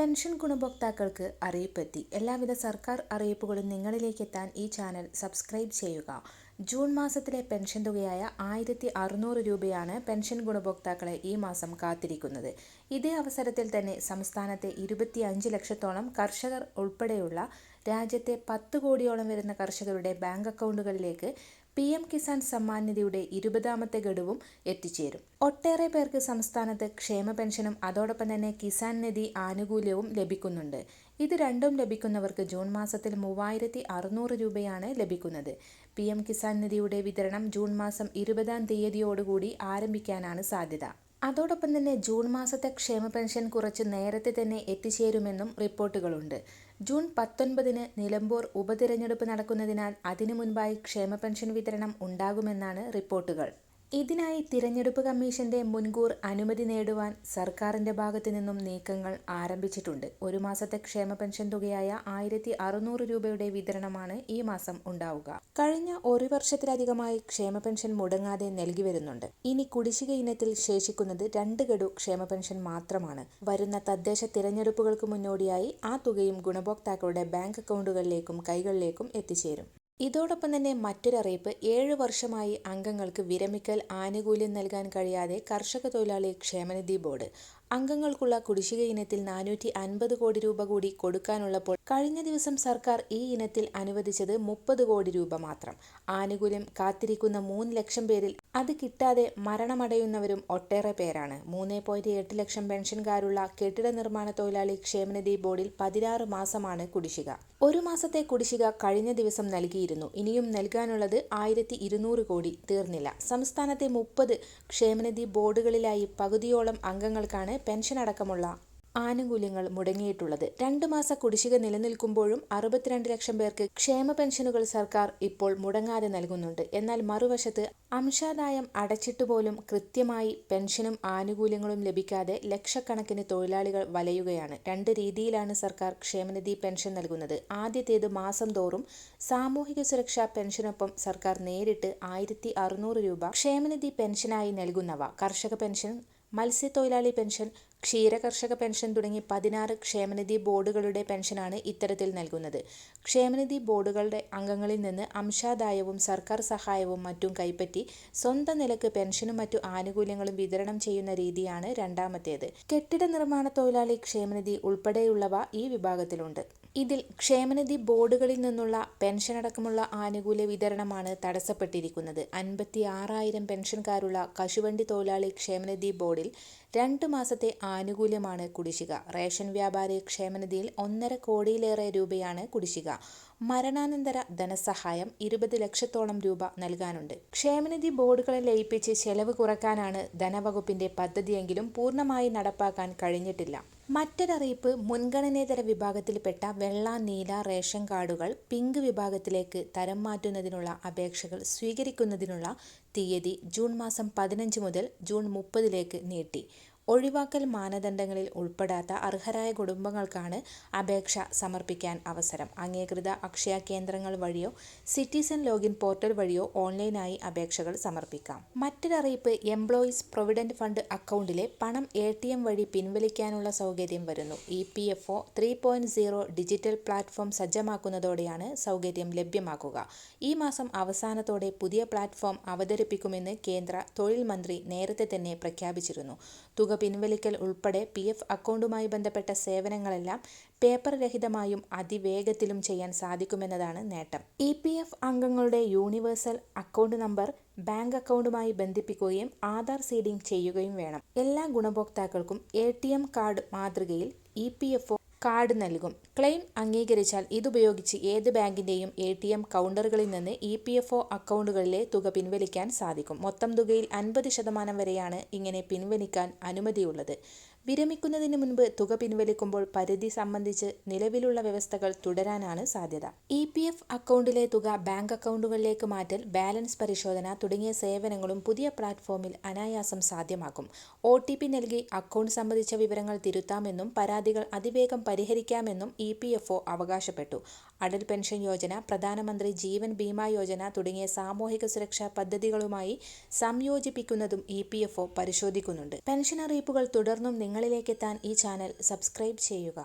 Pension ഗുണഭോക്താക്കൾക്ക് അറിയിപ്പെത്തി. എല്ലാവിധ സർക്കാർ അറിയിപ്പുകളും നിങ്ങളിലേക്ക് എത്താൻ ഈ ചാനൽ സബ്സ്ക്രൈബ് ചെയ്യുക. ജൂൺ മാസത്തിലെ പെൻഷൻ തുകയായ ആയിരത്തി അറുന്നൂറ് രൂപയാണ് പെൻഷൻ ഗുണഭോക്താക്കളെ ഈ മാസം കാത്തിരിക്കുന്നത്. ഇതേ അവസരത്തിൽ തന്നെ സംസ്ഥാനത്തെ ഇരുപത്തിയഞ്ച് ലക്ഷത്തോളം കർഷകർ ഉൾപ്പെടെയുള്ള രാജ്യത്തെ പത്ത് കോടിയോളം വരുന്ന കർഷകരുടെ ബാങ്ക് അക്കൗണ്ടുകളിലേക്ക് പി എം കിസാൻ സമ്മാൻ നിധിയുടെ ഇരുപതാമത്തെ ഗഡുവും എത്തിച്ചേരും. ഒട്ടേറെ പേർക്ക് സംസ്ഥാനത്ത് ക്ഷേമ പെൻഷനും അതോടൊപ്പം തന്നെ കിസാൻ നിധി ആനുകൂല്യവും ലഭിക്കുന്നുണ്ട്. ഇത് രണ്ടും ലഭിക്കുന്നവർക്ക് ജൂൺ മാസത്തിൽ മൂവായിരത്തി അറുന്നൂറ് രൂപയാണ് ലഭിക്കുന്നത്. പി എം കിസാൻ നിധിയുടെ വിതരണം ജൂൺ മാസം ഇരുപതാം തീയതിയോടുകൂടി ആരംഭിക്കാനാണ് സാധ്യത. അതോടൊപ്പം തന്നെ ജൂൺ മാസത്തെ ക്ഷേമ പെൻഷൻ കുറച്ച് നേരത്തെ തന്നെ എത്തിച്ചേരുമെന്നും റിപ്പോർട്ടുകളുണ്ട്. ജൂൺ പത്തൊൻപതിന് നിലമ്പൂർ ഉപതിരഞ്ഞെടുപ്പ് നടക്കുന്നതിനാൽ അതിനു മുൻപായി ക്ഷേമ പെൻഷൻ വിതരണം ഉണ്ടാകുമെന്നാണ് റിപ്പോർട്ടുകൾ. ഇതിനായി തിരഞ്ഞെടുപ്പ് കമ്മീഷന്റെ മുൻകൂർ അനുമതി നേടുവാൻ സർക്കാരിന്റെ ഭാഗത്തു നിന്നും നീക്കങ്ങൾ ആരംഭിച്ചിട്ടുണ്ട്. ഒരു മാസത്തെ ക്ഷേമ പെൻഷൻ തുകയായ ആയിരത്തി അറുന്നൂറ് രൂപയുടെ വിതരണമാണ് ഈ മാസം ഉണ്ടാവുക. കഴിഞ്ഞ ഒരു വർഷത്തിലധികമായി ക്ഷേമ പെൻഷൻ മുടങ്ങാതെ നൽകി വരുന്നുണ്ട്. ഇനി കുടിശ്ശിക ഇനത്തിൽ ശേഷിക്കുന്നത് രണ്ട് ഗഡു ക്ഷേമ പെൻഷൻ മാത്രമാണ്. വരുന്ന തദ്ദേശ തിരഞ്ഞെടുപ്പുകൾക്ക് മുന്നോടിയായി ആ തുകയും ഗുണഭോക്താക്കളുടെ ബാങ്ക് അക്കൗണ്ടുകളിലേക്കും കൈകളിലേക്കും എത്തിച്ചേരും. ഇതോടൊപ്പം തന്നെ മറ്റൊരറിയിപ്പ് ഏഴ് വർഷമായി അംഗങ്ങൾക്ക് വിരമിക്കൽ ആനുകൂല്യം നൽകാൻ കഴിയാതെ കർഷക തൊഴിലാളി ക്ഷേമനിധി ബോർഡ് അംഗങ്ങൾക്കുള്ള കുടിശ്ശിക ഇനത്തിൽ നാനൂറ്റി അൻപത് കോടി രൂപ കൂടി കൊടുക്കാനുള്ളപ്പോൾ കഴിഞ്ഞ ദിവസം സർക്കാർ ഈ ഇനത്തിൽ അനുവദിച്ചത് മുപ്പത് കോടി രൂപ മാത്രം. ആനുകൂല്യം കാത്തിരിക്കുന്ന മൂന്ന് ലക്ഷം പേരിൽ അത് കിട്ടാതെ മരണമടയുന്നവരും ഒട്ടേറെ പേരാണ്. മൂന്ന് പോയിന്റ് എട്ട് ലക്ഷം പെൻഷൻകാരുള്ള കെട്ടിട നിർമ്മാണ തൊഴിലാളി ക്ഷേമനിധി ബോർഡിൽ പതിനാറ് മാസമാണ് കുടിശ്ശിക. ഒരു മാസത്തെ കുടിശ്ശിക കഴിഞ്ഞ ദിവസം നൽകിയിരുന്നു. ഇനിയും നൽകാനുള്ളത് ആയിരത്തി ഇരുന്നൂറ് കോടി തീർന്നില്ല. സംസ്ഥാനത്തെ മുപ്പത് ക്ഷേമനിധി ബോർഡുകളിലായി പകുതിയോളം അംഗങ്ങൾക്കാണ് പെൻഷൻ അടക്കമുള്ള ആനുകൂല്യങ്ങൾ മുടങ്ങിയിട്ടുള്ളത്. രണ്ടു മാസ കുടിശ്ശിക നിലനിൽക്കുമ്പോഴും അറുപത്തിരണ്ട് ലക്ഷം പേർക്ക് ക്ഷേമ പെൻഷനുകൾ സർക്കാർ ഇപ്പോൾ മുടങ്ങാതെ നൽകുന്നുണ്ട്. എന്നാൽ മറുവശത്ത് അംശാദായം അടച്ചിട്ടുപോലും കൃത്യമായി പെൻഷനും ആനുകൂല്യങ്ങളും ലഭിക്കാതെ ലക്ഷക്കണക്കിന് തൊഴിലാളികൾ വലയുകയാണ്. രണ്ട് രീതിയിലാണ് സർക്കാർ ക്ഷേമനിധി പെൻഷൻ നൽകുന്നത്. ആദ്യത്തേത് മാസം തോറും സാമൂഹിക സുരക്ഷാ പെൻഷനൊപ്പം സർക്കാർ നേരിട്ട് ആയിരത്തി രൂപ ക്ഷേമനിധി പെൻഷനായി നൽകുന്നവ. കർഷക പെൻഷൻ മത്സ്യത്തൊഴിലാളി പെൻഷൻ ക്ഷീരകർഷക പെൻഷൻ തുടങ്ങി പതിനാറ് ക്ഷേമനിധി ബോർഡുകളുടെ പെൻഷനാണ് ഇത്തരത്തിൽ നൽകുന്നത്. ക്ഷേമനിധി ബോർഡുകളുടെ അംഗങ്ങളിൽ നിന്ന് അംശാദായവും സർക്കാർ സഹായവും മറ്റും കൈപ്പറ്റി സ്വന്തം നിലയ്ക്ക് പെൻഷനും മറ്റു ആനുകൂല്യങ്ങളും വിതരണം ചെയ്യുന്ന രീതിയാണ് രണ്ടാമത്തേത്. കെട്ടിട നിർമ്മാണ തൊഴിലാളി ക്ഷേമനിധി ഉൾപ്പെടെയുള്ളവ ഈ വിഭാഗത്തിലുണ്ട്. ഇതിൽ ക്ഷേമനിധി ബോർഡുകളിൽ നിന്നുള്ള പെൻഷനടക്കമുള്ള ആനുകൂല്യ വിതരണമാണ് തടസ്സപ്പെട്ടിരിക്കുന്നത്. അൻപത്തി ആറായിരം പെൻഷൻകാരുള്ള കശുവണ്ടി തൊഴിലാളി ക്ഷേമനിധി ബോർഡിൽ രണ്ട് മാസത്തെ ആനുകൂല്യമാണ് കുടിശ്ശിക. റേഷൻ വ്യാപാരി ക്ഷേമനിധിയിൽ ഒന്നര കോടിയിലേറെ രൂപയാണ് കുടിശ്ശിക. മരണാനന്തര ധനസഹായം ഇരുപത് ലക്ഷത്തോളം രൂപ നൽകാനുണ്ട്. ക്ഷേമനിധി ബോർഡുകളെ ലയിപ്പിച്ച് ചെലവ് കുറക്കാനാണ് ധനവകുപ്പിന്റെ പദ്ധതിയെങ്കിലും പൂർണമായി നടപ്പാക്കാൻ കഴിഞ്ഞിട്ടില്ല. മറ്റൊരറിയിപ്പ് മുൻഗണനേതര വിഭാഗത്തിൽപ്പെട്ട വെള്ള നീല റേഷൻ കാർഡുകൾ പിങ്ക് വിഭാഗത്തിലേക്ക് തരം മാറ്റുന്നതിനുള്ള അപേക്ഷകൾ സ്വീകരിക്കുന്നതിനുള്ള തീയതി ജൂൺ മാസം പതിനഞ്ച് മുതൽ ജൂൺ മുപ്പതിലേക്ക് നീട്ടി. ഒഴിവാക്കൽ മാനദണ്ഡങ്ങളിൽ ഉൾപ്പെടാത്ത അർഹരായ കുടുംബങ്ങൾക്കാണ് അപേക്ഷ സമർപ്പിക്കാൻ അവസരം. അംഗീകൃത അക്ഷയ കേന്ദ്രങ്ങൾ വഴിയോ സിറ്റിസൺ ലോഗിൻ പോർട്ടൽ വഴിയോ ഓൺലൈനായി അപേക്ഷകൾ സമർപ്പിക്കാം. മറ്റൊരറിയിപ്പ് എംപ്ലോയീസ് പ്രൊവിഡന്റ് ഫണ്ട് അക്കൗണ്ടിലെ പണം എ വഴി പിൻവലിക്കാനുള്ള സൗകര്യം വരുന്നു. E P F O three digital platform സജ്ജമാക്കുന്നതോടെയാണ് സൗകര്യം ലഭ്യമാക്കുക. ഈ മാസം അവസാനത്തോടെ പുതിയ പ്ലാറ്റ്ഫോം അവതരിപ്പിക്കുമെന്ന് കേന്ദ്ര തൊഴിൽ മന്ത്രി നേരത്തെ തന്നെ പ്രഖ്യാപിച്ചിരുന്നു. തുക പിൻവലിക്കൽ ഉൾപ്പെടെ പി എഫ് അക്കൗണ്ടുമായി ബന്ധപ്പെട്ട സേവനങ്ങളെല്ലാം പേപ്പർ രഹിതമായും അതിവേഗത്തിലും ചെയ്യാൻ സാധിക്കുമെന്നതാണ് നേട്ടം. ഇ പി എഫ് അംഗങ്ങളുടെ യൂണിവേഴ്സൽ അക്കൗണ്ട് നമ്പർ ബാങ്ക് അക്കൗണ്ടുമായി ബന്ധിപ്പിക്കുകയും ആധാർ സീഡിംഗ് ചെയ്യുകയും വേണം. എല്ലാ ഗുണഭോക്താക്കൾക്കും എ കാർഡ് മാതൃകയിൽ ഇ കാർഡ് നൽകും. ക്ലെയിം അംഗീകരിച്ചാൽ ഇതുപയോഗിച്ച് ഏത് ബാങ്കിന്റെയും എ ടി എം കൗണ്ടറുകളിൽ നിന്ന് ഇ പി എഫ് ഒ അക്കൗണ്ടുകളിലെ തുക പിൻവലിക്കാൻ സാധിക്കും. മൊത്തം തുകയിൽ അൻപത് ശതമാനം വരെയാണ് ഇങ്ങനെ പിൻവലിക്കാൻ അനുമതിയുള്ളത്. വിരമിക്കുന്നതിന് മുൻപ് തുക പിൻവലിക്കുമ്പോൾ പരിധി സംബന്ധിച്ച് നിലവിലുള്ള വ്യവസ്ഥകൾ തുടരാനാണ് സാധ്യത. ഇ പി എഫ് അക്കൗണ്ടിലെ തുക ബാങ്ക് അക്കൗണ്ടുകളിലേക്ക് മാറ്റൽ ബാലൻസ് പരിശോധന തുടങ്ങിയ സേവനങ്ങളും പുതിയ പ്ലാറ്റ്ഫോമിൽ അനായാസം സാധ്യമാക്കും. ഒ ടി പി നൽകി അക്കൗണ്ട് സംബന്ധിച്ച വിവരങ്ങൾ തിരുത്താമെന്നും പരാതികൾ അതിവേഗം പരിഹരിക്കാമെന്നും ഇ പി എഫ് ഒ അവകാശപ്പെട്ടു. അടൽ പെൻഷൻ യോജന പ്രധാനമന്ത്രി ജീവൻ ബീമാ യോജന തുടങ്ങിയ സാമൂഹിക സുരക്ഷാ പദ്ധതികളുമായി സംയോജിപ്പിക്കുന്നതും ഇ പി എഫ് ഒ പരിശോധിക്കുന്നുണ്ട്. പെൻഷൻ അറിയിപ്പുകൾ തുടർന്നും നിങ്ങളിലേക്കെത്താൻ ഈ ചാനൽ സബ്സ്ക്രൈബ് ചെയ്യുക.